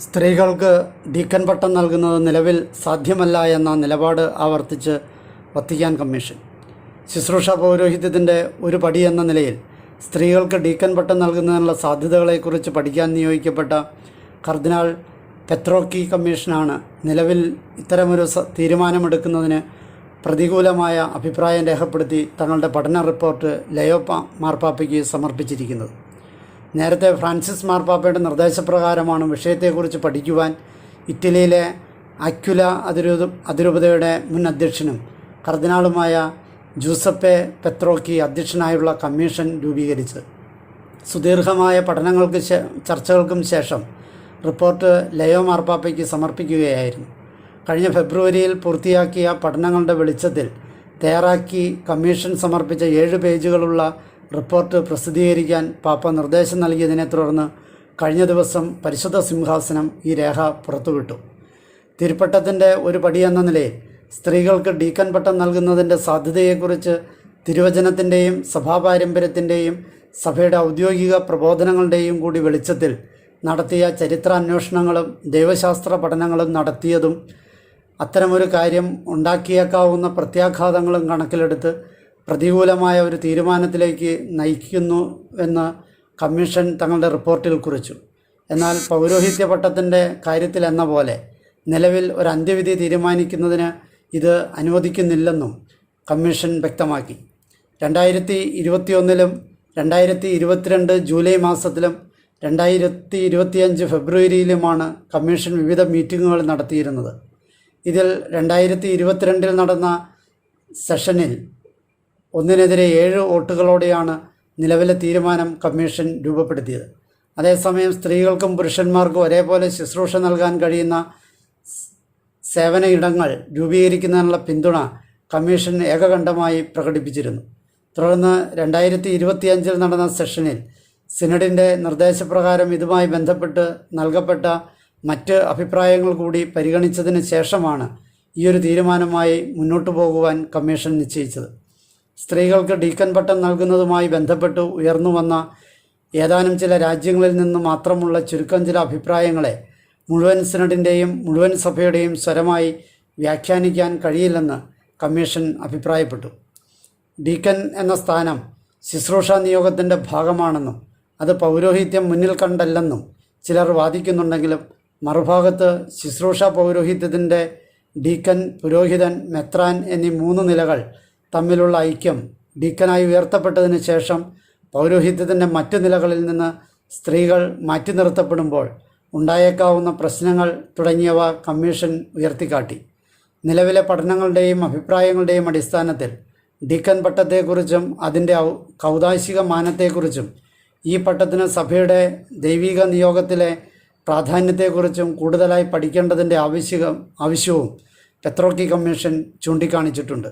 സ്ത്രീകൾക്ക് ഡീക്കൻ പട്ടം നൽകുന്നത് നിലവിൽ സാധ്യമല്ല എന്ന നിലപാട് ആവർത്തിച്ച് വത്തിക്കാൻ കമ്മീഷൻ. ശുശ്രൂഷ പൗരോഹിത്യത്തിന്റെ ഒരു പടി എന്ന നിലയിൽ സ്ത്രീകൾക്ക് ഡീക്കൻ പട്ടം നൽകുന്നതിനുള്ള സാധ്യതകളെക്കുറിച്ച് പഠിക്കാൻ നിയോഗിക്കപ്പെട്ട കർദിനാൾ പെത്രോക്കി കമ്മീഷനാണ് നിലവിൽ ഇത്തരമൊരു തീരുമാനമെടുക്കുന്നതിന് പ്രതികൂലമായ അഭിപ്രായം രേഖപ്പെടുത്തി തങ്ങളുടെ പഠന റിപ്പോർട്ട് ലയോ പാ- മാർപ്പാപ്പയ്ക്ക് സമർപ്പിച്ചിരിക്കുന്നത്. നേരത്തെ ഫ്രാൻസിസ് മാർപ്പാപ്പയുടെ നിർദ്ദേശപ്രകാരമാണ് വിഷയത്തെക്കുറിച്ച് പഠിക്കുവാൻ ഇറ്റലിയിലെ അക്യുല അതിരൂപ അതിരൂപതയുടെ മുൻ അധ്യക്ഷനും കർദിനാളുമായ ജൂസപ്പെ പെത്രോക്കി അധ്യക്ഷനായുള്ള കമ്മീഷൻ രൂപീകരിച്ചത്. സുദീർഘമായ പഠനങ്ങൾക്ക് ചർച്ചകൾക്കും ശേഷം റിപ്പോർട്ട് ലയോ മാർപ്പാപ്പയ്ക്ക് സമർപ്പിക്കുകയായിരുന്നു. കഴിഞ്ഞ ഫെബ്രുവരിയിൽ പൂർത്തിയാക്കിയ പഠനങ്ങളുടെ വെളിച്ചത്തിൽ തയ്യാറാക്കി കമ്മീഷൻ സമർപ്പിച്ച ഏഴ് പേജുകളുള്ള റിപ്പോർട്ട് പ്രസിദ്ധീകരിക്കാൻ പാപ്പ നിർദ്ദേശം നൽകിയതിനെ തുടർന്ന് കഴിഞ്ഞ ദിവസം പരിശുദ്ധ സിംഹാസനം ഈ രേഖ പുറത്തുവിട്ടു. തിരുപ്പട്ടത്തിന്റെ ഒരു പടി എന്ന നിലയിൽ സ്ത്രീകൾക്ക് ഡീക്കൻ പട്ടം നൽകുന്നതിന്റെ സാധ്യതയെക്കുറിച്ച് തിരുവചനത്തിന്റെയും സഭാപാരമ്പര്യത്തിന്റെയും സഭയുടെ ഔദ്യോഗിക പ്രബോധനങ്ങളുടെയും കൂടി വെളിച്ചത്തിൽ നടത്തിയ ചരിത്രാന്വേഷണങ്ങളും ദൈവശാസ്ത്ര പഠനങ്ങളും നടത്തിയതും അത്തരമൊരു കാര്യം ഉണ്ടാക്കിയേക്കാവുന്ന പ്രത്യാഘാതങ്ങളും കണക്കിലെടുത്ത് പ്രതികൂലമായ ഒരു തീരുമാനത്തിലേക്ക് നയിക്കുന്നു എന്ന് കമ്മീഷൻ തങ്ങളുടെ റിപ്പോർട്ടിൽ കുറിച്ചു. എന്നാൽ പൗരോഹിത്യ പട്ടത്തിന്റെ കാര്യത്തിൽ എന്ന പോലെ നിലവിൽ ഒരു അന്ത്യവിധി തീരുമാനിക്കുന്നതിന് ഇത് അനുവദിക്കുന്നില്ലെന്നും കമ്മീഷൻ വ്യക്തമാക്കി. രണ്ടായിരത്തി ഇരുപത്തിയൊന്നിലും രണ്ടായിരത്തി ഇരുപത്തിരണ്ട് ജൂലൈ മാസത്തിലും രണ്ടായിരത്തി ഇരുപത്തിയഞ്ച് ഫെബ്രുവരിയിലുമാണ് കമ്മീഷൻ വിവിധ മീറ്റിങ്ങുകൾ നടത്തിയിരുന്നത്. ഇതിൽ രണ്ടായിരത്തി ഇരുപത്തിരണ്ടിൽ നടന്ന സെഷനിൽ ഒന്നിനെതിരെ ഏഴ് വോട്ടുകളോടെയാണ് നിലവിലെ തീരുമാനം കമ്മീഷൻ രൂപപ്പെടുത്തിയത്. അതേസമയം സ്ത്രീകൾക്കും പുരുഷന്മാർക്കും ഒരേപോലെ ശുശ്രൂഷ നൽകാൻ കഴിയുന്ന സേവന ഇടങ്ങൾ രൂപീകരിക്കുന്നതിനുള്ള പിന്തുണ കമ്മീഷൻ ഏകകണ്ഠമായി പ്രകടിപ്പിച്ചിരുന്നു. തുടർന്ന് രണ്ടായിരത്തി ഇരുപത്തിയഞ്ചിൽ നടന്ന സെഷനിൽ സിനഡിന്റെ നിർദ്ദേശപ്രകാരം ഇതുമായി ബന്ധപ്പെട്ട് നൽകപ്പെട്ട മറ്റ് അഭിപ്രായങ്ങൾ കൂടി പരിഗണിച്ചതിന് ശേഷമാണ് ഈയൊരു തീരുമാനമായി മുന്നോട്ടു പോകുവാൻ കമ്മീഷൻ നിശ്ചയിച്ചത്. സ്ത്രീകൾക്ക് ഡീക്കൻ പട്ടം നൽകുന്നതുമായി ബന്ധപ്പെട്ട് ഉയർന്നു വന്ന ഏതാനും ചില രാജ്യങ്ങളിൽ നിന്ന് മാത്രമുള്ള ചുരുക്കം ചില അഭിപ്രായങ്ങളെ മുഴുവൻ സിനഡിന്റെയും മുഴുവൻ സഭയുടെയും സ്വരമായി വ്യാഖ്യാനിക്കാൻ കഴിയില്ലെന്ന് കമ്മീഷൻ അഭിപ്രായപ്പെട്ടു. ഡീക്കൻ എന്ന സ്ഥാനം ശുശ്രൂഷ നിയോഗത്തിന്റെ ഭാഗമാണെന്നും അത് പൗരോഹിത്യം മുന്നിൽ കണ്ടല്ലെന്നും ചിലർ വാദിക്കുന്നുണ്ടെങ്കിലും മറുഭാഗത്ത് ശുശ്രൂഷ പൗരോഹിത്യത്തിന്റെ ഡീക്കൻ പുരോഹിതൻ മെത്രാൻ എന്നീ മൂന്ന് നിലകൾ തമ്മിലുള്ള ഐക്യം ഡീക്കനായി ഉയർത്തപ്പെട്ടതിന് ശേഷം പൗരോഹിത്യത്തിന്റെ മറ്റു നിലകളിൽ നിന്ന് സ്ത്രീകൾ മാറ്റി നിർത്തപ്പെടുമ്പോൾ ഉണ്ടായേക്കാവുന്ന പ്രശ്നങ്ങൾ തുടങ്ങിയവ കമ്മീഷൻ ഉയർത്തിക്കാട്ടി. നിലവിലെ പഠനങ്ങളുടെയും അഭിപ്രായങ്ങളുടെയും അടിസ്ഥാനത്തിൽ ഡീക്കൻ പട്ടത്തെക്കുറിച്ചും അതിന്റെ കൗതാശിക മാനത്തെക്കുറിച്ചും ഈ പട്ടത്തിന് സഭയുടെ ദൈവിക നിയോഗത്തിലെ പ്രാധാന്യത്തെക്കുറിച്ചും കൂടുതലായി പഠിക്കേണ്ടതിന്റെ ആവശ്യകം ആവശ്യവും പെത്രോക്കി കമ്മീഷൻ ചൂണ്ടിക്കാണിച്ചിട്ടുണ്ട്.